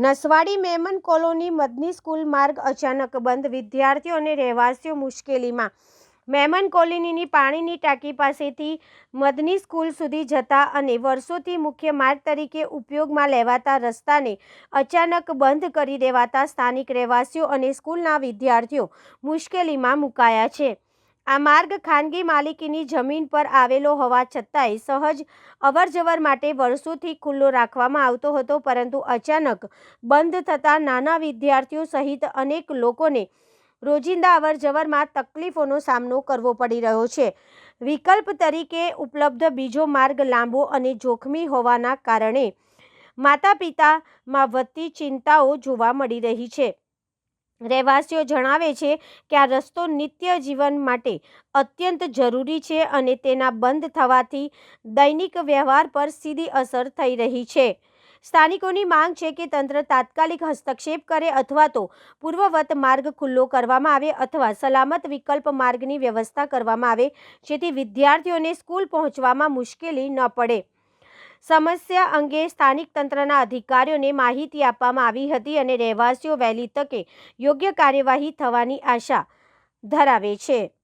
Naswadi Memon colony Madni school માર્ગ અચાનક બંધ. વિદ્યાર્થીઓ અને રહેવાસીઓ મુશ્કેલીમાં. મેમન કોલોનીની પાણીની ટાંકી પાસેથી મદની સ્કૂલ સુધી જતા અને વર્ષોથી મુખ્ય માર્ગ તરીકે ઉપયોગમાં લેવાતા રસ્તાને અચાનક બંધ કરી દેવાતા સ્થાનિક રહેવાસીઓ અને સ્કૂલના વિદ્યાર્થીઓ મુશ્કેલીમાં મુકાયા છે. આ માર્ગ ખાનગી માલિકીની જમીન પર આવેલો હોવા છતાંય સહજ અવરજવર માટે વર્ષોથી ખુલ્લો રાખવામાં આવતો હતો, પરંતુ અચાનક બંધ થતાં નાના વિદ્યાર્થીઓ સહિત અનેક લોકોને રોજિંદા અવરજવરમાં તકલીફોનો સામનો કરવો પડી રહ્યો છે. વિકલ્પ તરીકે ઉપલબ્ધ બીજો માર્ગ લાંબો અને જોખમી હોવાના કારણે માતા પિતામાં વધતી ચિંતાઓ જોવા મળી રહી છે. રહેવાસીઓ જણાવે છે કે આ રસ્તો નિત્ય જીવન માટે અત્યંત જરૂરી છે અને તેના બંધ થવાથી દૈનિક વ્યવહાર પર સીધી અસર થઈ રહી છે. સ્થાનિકોની માંગ છે કે તંત્ર તાત્કાલિક હસ્તક્ષેપ કરે અથવા તો પૂર્વવત માર્ગ ખુલ્લો કરવામાં આવે અથવા સલામત વિકલ્પ માર્ગની વ્યવસ્થા કરવામાં આવે, જેથી વિદ્યાર્થીઓને સ્કૂલ પહોંચવામાં મુશ્કેલી ન પડે. સમસ્યા અંગે સ્થાનિક તંત્રના અધિકારીઓને માહિતી આપવામાં આવી હતી અને રહેવાસીઓ વહેલી તકે યોગ્ય કાર્યવાહી થવાની આશા ધરાવે છે.